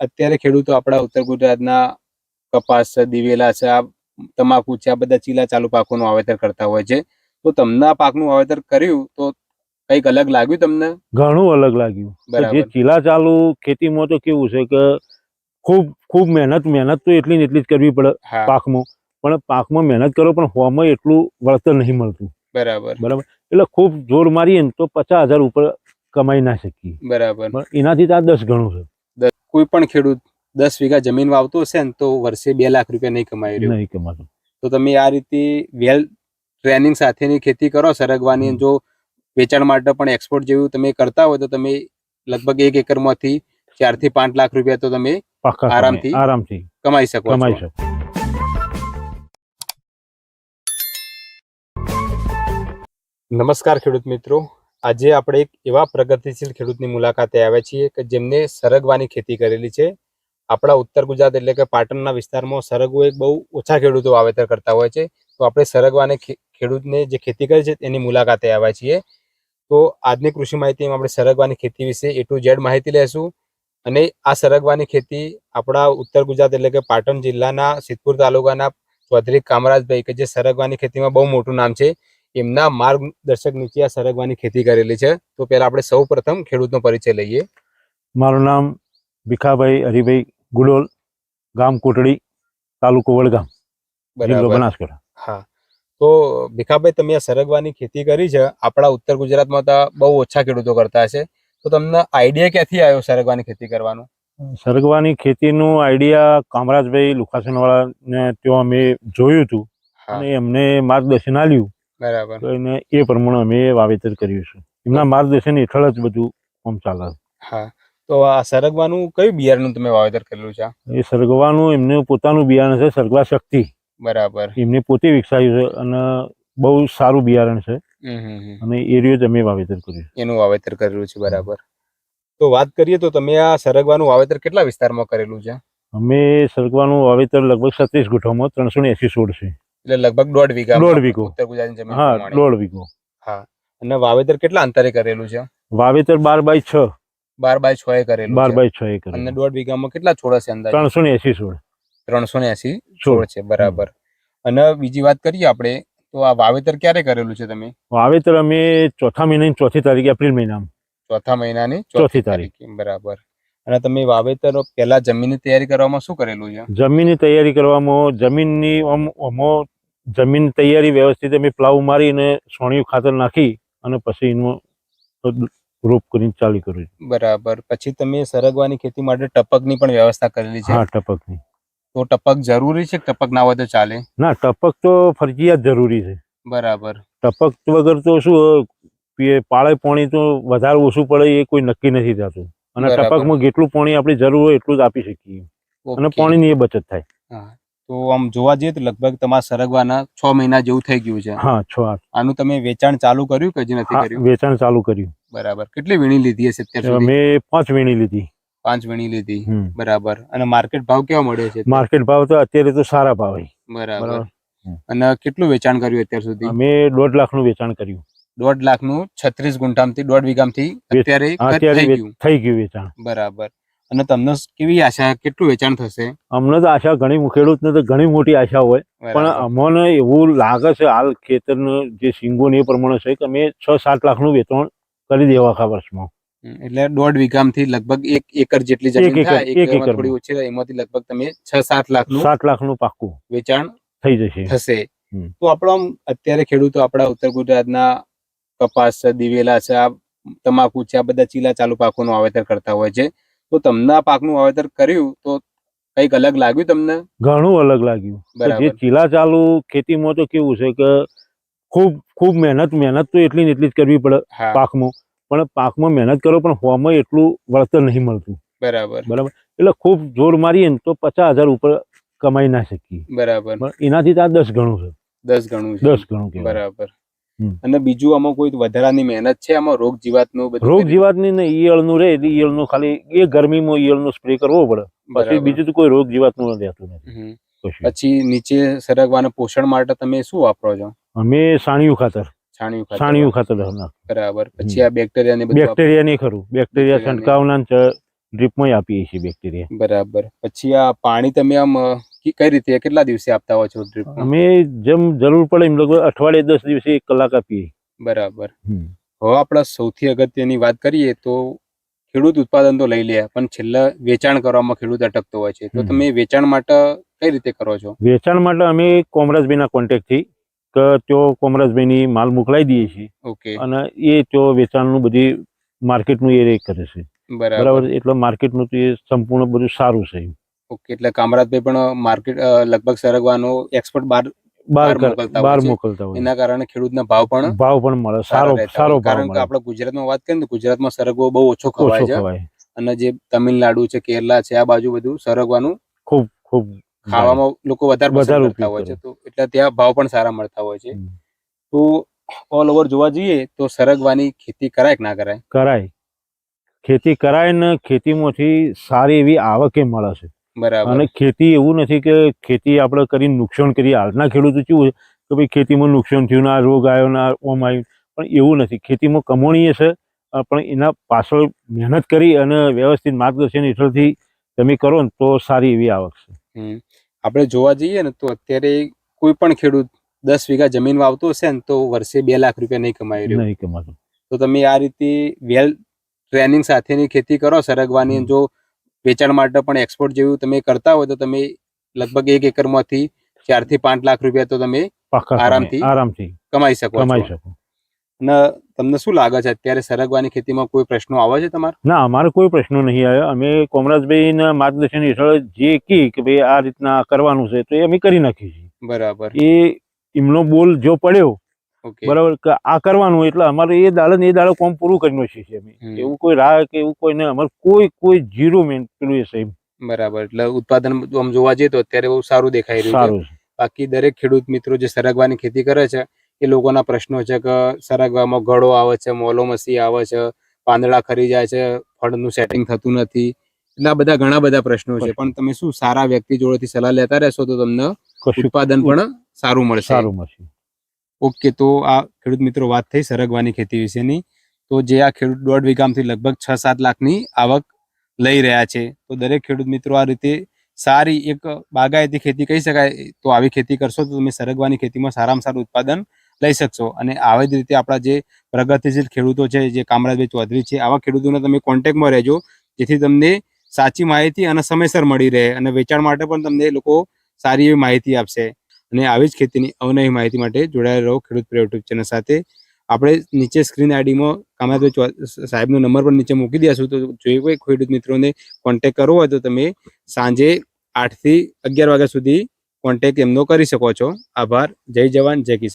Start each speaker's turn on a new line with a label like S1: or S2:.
S1: અત્યારે ખેડૂતો આપણા ઉત્તર ગુજરાતના કપાસ છે દિવેલા છે આ તમાકુ છે આ બધા ચીલા ચાલુ પાકોનું વાવેતર કરતા હોય છે. તો તમને આ પાકનું વાવેતર કર્યું તો કંઈક અલગ લાગ્યું તમને?
S2: ઘણું અલગ લાગ્યું. જે ચીલા ચાલુ ખેતીમાં તો કેવું છે કે ખૂબ ખૂબ મહેનત મહેનત તો એટલી ને એટલી જ કરવી પડે પાકમાં. પણ પાકમાં મહેનત કરો પણ હોમાં એટલું વળતર નહીં મળતું.
S1: બરાબર.
S2: બરાબર. એટલે ખૂબ જોર મારીએ ને તો પચાસ હજાર ઉપર કમાઈ ના શકીએ.
S1: બરાબર.
S2: પણ એનાથી તો આ દસ ગણું છે.
S1: કોઈ પણ ખેડૂત દસ વીઘા જમીન વાવતો હશે ને તો વર્ષે બે લાખ રૂપિયા નહીં કમાઈ રહ્યું.
S2: નહીં કમાતું.
S1: તો તમે આ રીતે વેલ ટ્રેનિંગ સાથેની ખેતી કરો સરગવાની જો વેચાણ માટે પણ એક્સપોર્ટ જેવું તમે કરતા હોય તો તમે લગભગ એક એકરમાંથી ચારથી પાંચ લાખ રૂપિયા તો તમે આરામથી
S2: આરામથી
S1: કમાઈ શકો
S2: કમાઈ શકો.
S1: નમસ્કાર ખેડૂત મિત્રો. આજે આપણે એક એવા પ્રગતિશીલ ખેડૂતની મુલાકાતે આવ્યા છીએ કે જેમને સરગવાની ખેતી કરેલી છે. આપણા ઉત્તર ગુજરાત એટલે કે પાટણના વિસ્તારમાં સરગવો એક બહુ ઓછા ખેડૂતો વાવેતર કરતા હોય છે. તો આપણે સરગવાને ખેડૂતને જે ખેતી કરી છે એની મુલાકાતે આવ્યા છીએ. તો આજની કૃષિ માહિતીમાં આપણે સરગવાની ખેતી વિશે એ ટુ ઝેડ માહિતી લેશું. અને આ સરગવાની ખેતી આપણા ઉત્તર ગુજરાત એટલે કે પાટણ જિલ્લાના સિદ્ધપુર તાલુકાના ચૌધરી કામરાજભાઈ કે જે સરગવાની ખેતીમાં બહુ મોટું નામ છે. એમના માર્ગદર્શક નીચે આ સરગવાની ખેતી કરેલી છે. તો પહેલા આપણે સૌ પ્રથમ ખેડૂતનો પરિચય લઈએ.
S2: મારું નામ ભીખાભાઈ હરિભાઈ ગુડોલ ગામ કોટડી તાલુકો વડગામ જિલ્લો બનાસકાંઠા.
S1: હા. તો ભીખાભાઈ તમે આ સરગવાની ખેતી કરી છે. આપણા ઉત્તર ગુજરાતમાં તો બહુ ઓછા ખેડૂતો કરતા હશે. તો તમને આઈડિયા ક્યાંથી આવ્યો સરગવાની ખેતી કરવાનો?
S2: સરગવાની ખેતીનું આઈડિયા કામરાજભાઈ લુખાસનવાળાને ત્યાં અમે જોયું હતું. અને એમને માર્ગદર્શન આપ્યું.
S1: બરાબર.
S2: તો એને એ પ્રમાણે અમે વાવેતર કર્યું છે. એમના માર્ગદર્શન હેઠળ જ બધું આમ ચાલે
S1: હા. તો આ સરગવાનું કયું બિયારણનું તમે વાવેતર કરેલું છે?
S2: એ સરગવાનું એમનું પોતાનું બિયારણ છે સરગવા શક્તિ.
S1: બરાબર.
S2: એમને પોતે વિકસાવ્યું છે અને બહુ સારું બિયારણ છે. અને એ રીતે જ અમે વાવેતર કર્યું
S1: એનું વાવેતર કરેલું છે બરાબર. તો વાત કરીએ તો તમે આ સરગવાનું વાવેતર કેટલા વિસ્તારમાં કરેલું છે?
S2: અમે સરગવાનું વાવેતર લગભગ સત્રીસ ગુઠામાં ત્રણસો ને એસી છોડ છે.
S1: એટલે લગભગ દોઢ વીઘા
S2: દોઢ વીઘો.
S1: ઉત્તર ગુજરાતની જમીન
S2: હા દોઢ વીઘો.
S1: અને વાવેતર કેટલા અંતરે કરેલું છે?
S2: વાવેતર બાર બાય છ.
S1: બાર બાય છ એ કરેલું
S2: બાર બાય છ એ
S1: અને દોઢ વીઘામાં કેટલા છોડ હશે અંદાજે?
S2: ત્રણસો ને એસી છોડ.
S1: ત્રણસો ને એસી
S2: છોડ.
S1: છે બરાબર. અને બીજી વાત કરીએ આપણે તો આ વાવેતર ક્યારે કરેલું છે તમે?
S2: વાવેતર અમે ચોથા મહિનાની ચોથી તારીખે એપ્રિલ મહિનામાં.
S1: ચોથા મહિનાની
S2: ચોથી તારીખ.
S1: બરાબર. અને તમે વાવેતર પહેલા જમીનની તૈયારી કરવામાં શું કરેલું છે?
S2: જમીનની તૈયારી કરવામાં જમીનની આમાં જમીન તૈયારી વ્યવસ્થિત અમે પ્લાવ મારીને સોણિયું ખાતર નાખી અને પછી એનો રોપ કરીને ચાલુ કર્યું
S1: બરાબર. પછી તમે સરગવાની ખેતી માટે ટપકની પણ વ્યવસ્થા કરેલી છે.
S2: હા ટપકની.
S1: તો ટપક જરૂરી છે ટપક ના હોય તો ચાલે?
S2: ના ટપક તો ફરજિયાત જરૂરી છે.
S1: બરાબર.
S2: ટપક વગર તો શું પાળે પાણી તો વધારે ઓછું પડે એ કોઈ નક્કી નથી થતું. અને ટપકમાં જેટલું પાણી આપણી જરૂર હોય એટલું જ આપી શકીએ. અને પાણીની એ બચત થાય.
S1: તો આમ જોવા જઈએ તો લગભગ તમારા સરગવાના છ મહિના જેવું થઈ ગયું છે.
S2: હા છ
S1: આનું તમે વેચાણ ચાલુ કર્યું કે હજી નથી કર્યું?
S2: વેચાણ ચાલુ કર્યું.
S1: બરાબર. કેટલી વીણી લીધી હશે અત્યાર સુધી?
S2: અમે પાંચ વીણી લીધી.
S1: પાંચ વીણી લીધી. બરાબર. અને માર્કેટ ભાવ કેવા મળ્યો છે?
S2: માર્કેટ ભાવ તો અત્યારે તો સારા ભાવ.
S1: બરાબર. અને કેટલું વેચાણ કર્યું અત્યાર સુધી?
S2: મેં દોઢ લાખનું વેચાણ કર્યું.
S1: દોઢ લાખનું છત્રીસ ગુંઠામાંથી દોઢ વીઘામથી અત્યારે થઈ ગયું
S2: વેચાણ.
S1: બરાબર. અને તમને કેવી આશા કેટલું વેચાણ થશે?
S2: અમને તો આશા ઘણી ખેડૂતને તો ઘણી મોટી આશા હોય પણ. અમને એવું લાગે છે હાલ ખેતરનું જે સિંગો ને એ પ્રમાણે છે કે અમે છ સાત લાખનું વેચાણ કરી દેવા આખા વર્ષમાં.
S1: એટલે દોઢ વીઘામાંથી લગભગ એક એકર જેટલી જમીન થાય
S2: એક.
S1: થોડી ઓછી એમાંથી લગભગ તમે છ સાત લાખનું
S2: સાત લાખનું પાકું
S1: વેચાણ
S2: થઈ જશે.
S1: થશે. તો આપણો અત્યારે ખેડૂતો આપણા ઉત્તર ગુજરાતના કપાસ છે દિવેલા છે આ તમાકુ છે આ બધા ચીલા ચાલુ પાકોનું વાવેતર કરતા હોય છે. તો તમને આ પાકનું વાવેતર કર્યું તો કંઈક અલગ લાગ્યું તમને?
S2: ઘણું અલગ લાગ્યું. જે ચીલા ચાલુ ખેતીમાં તો કેવું છે કે ખૂબ ખૂબ મહેનત મહેનત તો એટલી ને એટલી જ કરવી પડે પાકમાં. પણ પાકમાં મહેનત કરો પણ હોમાં એટલું વળતર નહીં મળતું.
S1: બરાબર.
S2: બરાબર? એટલે ખૂબ જોર મારીએ ને તો પચાસ હજાર ઉપર કમાઈ ના શકીએ.
S1: બરાબર.
S2: પણ એનાથી તો આ દસ ગણું છે.
S1: દસ ગણું
S2: દસ ગણું
S1: બરાબર. અને બીજું આમાં કોઈ વધારાની મહેનત છે? આમાં રોગ જીવાતનું બધું
S2: રોગ
S1: જીવાત
S2: જીવાતની ને ઈયળનું રહે એટલે ઈયળનું ખાલી એ ગરમીમાં ઈયળનો સ્પ્રે કરવો પડે. પછી બીજું તો કોઈ રોગ જીવાતનું રહેતું નથી.
S1: પછી નીચે સરગવાના પોષણ માટે તમે શું વાપરો છો?
S2: અમે સાણિયું ખાતર.
S1: છાણિયું
S2: સાણિયું ખાતર
S1: બરાબર. પછી આ બેક્ટેરિયા ને
S2: બેક્ટેરિયા નહીં ખરું. બેક્ટેરિયા છંટકાવના ને ડ્રીપમાં આપીએ છીએ બેક્ટેરિયા
S1: બરાબર. પછી આ પાણી તમે આમ કઈ રીતે કેટલા દિવસે આપતા હોય છો ડ્રીપ
S2: અમે જેમ જરૂર પડે એમ લગભગ અઠવાડિયે દસ દિવસે એક કલાક આપીએ.
S1: બરાબર. હવે આપણા સૌથી અગત્યની વાત કરીએ તો ખેડૂત ઉત્પાદન તો લઈ લે પણ છેલ્લા વેચાણ કરવામાં ખેડૂત અટકતો હોય છે. તો તમે વેચાણ માટે કઈ રીતે કરો છો?
S2: વેચાણ માટે અમે કોમરાજભાઈના કોન્ટેક્ટથી કે તેઓ કોમરાજભાઈની માલ મોકલાઈ દઈએ છીએ.
S1: ઓકે.
S2: અને એ તેઓ વેચાણનું બધી માર્કેટનું એ કરે છે.
S1: બરાબર.
S2: બરાબર? એટલે માર્કેટનું તો એ સંપૂર્ણ બધું સારું છે
S1: ઓકે એટલે કામરાજભાઈ પણ માર્કેટ લગભગ સરગવાનો એક્સપોર્ટ બાર
S2: બહાર
S1: બહાર મોકલતા હોય એના કારણે ખેડૂતના ભાવ પણ
S2: ભાવ પણ મળે
S1: સારો
S2: સારો
S1: કારણ કે આપણે ગુજરાતમાં વાત કરીએ તો ગુજરાતમાં સરગવો બહુ ઓછો ખવાય છે. અને જે તમિલનાડુ છે કેરલા છે આ બાજુ બધું સરગવાનું
S2: ખૂબ ખૂબ
S1: ખાવામાં લોકો વધારે
S2: વધારે
S1: પસંદ કરતા હોય છે. તો એટલે ત્યાં ભાવ પણ સારા મળતા હોય છે. તો ઓલ ઓવર જોવા જઈએ તો સરગવાની ખેતી કરાય કે ના કરાય?
S2: કરાય. ખેતી કરાય ને ખેતીમાંથી સારી એવી આવકે મળે છે.
S1: બરાબર.
S2: અને ખેતી એવું નથી કે ખેતી આપણે કરીને નુકસાન કરીએ. હાલના ખેડૂતો કેવું કે ભાઈ ખેતીમાં નુકસાન થયું ના રોગ આવ્યો ના ઓમ આવ્યું. પણ એવું નથી. ખેતીમાં કમોણીએ છે પણ એના પાછળ મહેનત કરી અને વ્યવસ્થિત માર્ગદર્શન હેઠળથી તમે કરો ને તો સારી એવી આવક છે.
S1: આપણે જોવા જઈએ ને તો અત્યારે કોઈ પણ ખેડૂત દસ વીઘા જમીન વાવતો હશે ને તો વર્ષે બે લાખ રૂપિયા નહીં કમાઈ રહ્યો.
S2: નહીં કમાતો.
S1: તો તમે આ રીતે વેલ ટ્રેનિંગ સાથેની ખેતી કરો સરગવાની જો વેચાણ માટે પણ એક્સપોર્ટ જેવું તમે કરતા હોય તો તમે લગભગ એક એકરમાંથી ચારથી પાંચ લાખ રૂપિયા તો તમે આરામથી
S2: આરામથી
S1: કમાઈ શકો
S2: કમાઈ શકો.
S1: અને તમને શું લાગે છે? અત્યારે સરગવાની ખેતીમાં કોઈ પ્રશ્નો આવે છે તમારે?
S2: ના અમારે કોઈ પ્રશ્નો નહીં આવ્યો. અમે કોમરાજભાઈના માર્ગદર્શન હેઠળ જે કી કે ભાઈ આ રીતના કરવાનું છે તો એ અમે કરી નાખીએ છીએ.
S1: બરાબર.
S2: એ એમનો બોલ જો પડ્યો બરાબર? આ કરવાનું એટલે અમારે એ દાડે ને એ દાડે કોમ પૂરું કરી નાખીએ છીએ અમે. એવું કોઈ રાહ કે એવું કોઈ નહીં. અમારે કોઈ કોઈ જીરો મેન પેલું એ સાહેબ
S1: બરાબર. એટલે ઉત્પાદન આમ જોવા જઈએ તો અત્યારે બહુ સારું દેખાઈ રહ્યું છે. બાકી દરેક ખેડૂત મિત્રો જે સરગવાની ખેતી કરે છે એ લોકોના પ્રશ્નો છે કે સરગવામાં ગળો આવે છે મોલો મસી આવે છે પાંદડા ખરી જાય છે ફળનું સેટિંગ થતું નથી. એટલે આ બધા ઘણા બધા પ્રશ્નો છે. પણ તમે શું સારા વ્યક્તિ જોડેથી સલાહ લેતા રહેશો તો તમને ઉત્પાદન પણ સારું મળશે.
S2: સારું મળશે.
S1: ઓકે, તો આ ખેડૂત મિત્રો વાત થઈ સરગવાની ખેતી વિશેની. તો જે આ ખેડૂત દોઢ વીઘામાંથી લગભગ છ સાત લાખની આવક લઈ રહ્યા છે. તો દરેક ખેડૂત મિત્રો આ રીતે સારી એક બાગાયતી ખેતી કહી શકાય, તો આવી ખેતી કરશો તો તમે સરગવાની ખેતીમાં સારામાં સારું ઉત્પાદન લઈ શકશો. અને આવી જ રીતે આપણા જે પ્રગતિશીલ ખેડૂતો છે, જે કામરાજભાઈ ચૌધરી છે, આવા ખેડૂતોને તમે કોન્ટેક્ટમાં રહેજો, જેથી તમને સાચી માહિતી અને સમયસર મળી રહે અને વેચાણ માટે પણ તમને લોકો સારી એવી માહિતી આપશે. અને આવી જ ખેતીની અવનવી માહિતી માટે જોડાયેલ રહો ખેડૂત પ્રિય યુટ્યુબ ચેનલ સાથે. આપણે નીચે સ્ક્રીન આઈડીમાં કામરાજભાઈ ચૌ- સાહેબનો નંબર પણ નીચે મૂકી દેશું તો જો કોઈ ખેડૂત મિત્રોને કોન્ટેક કરવો હોય તો તમે સાંજે આઠથી અગિયાર વાગ્યા સુધી કોન્ટેક એમનો કરી શકો છો. આભાર. જય જવાન, જય કિસાન.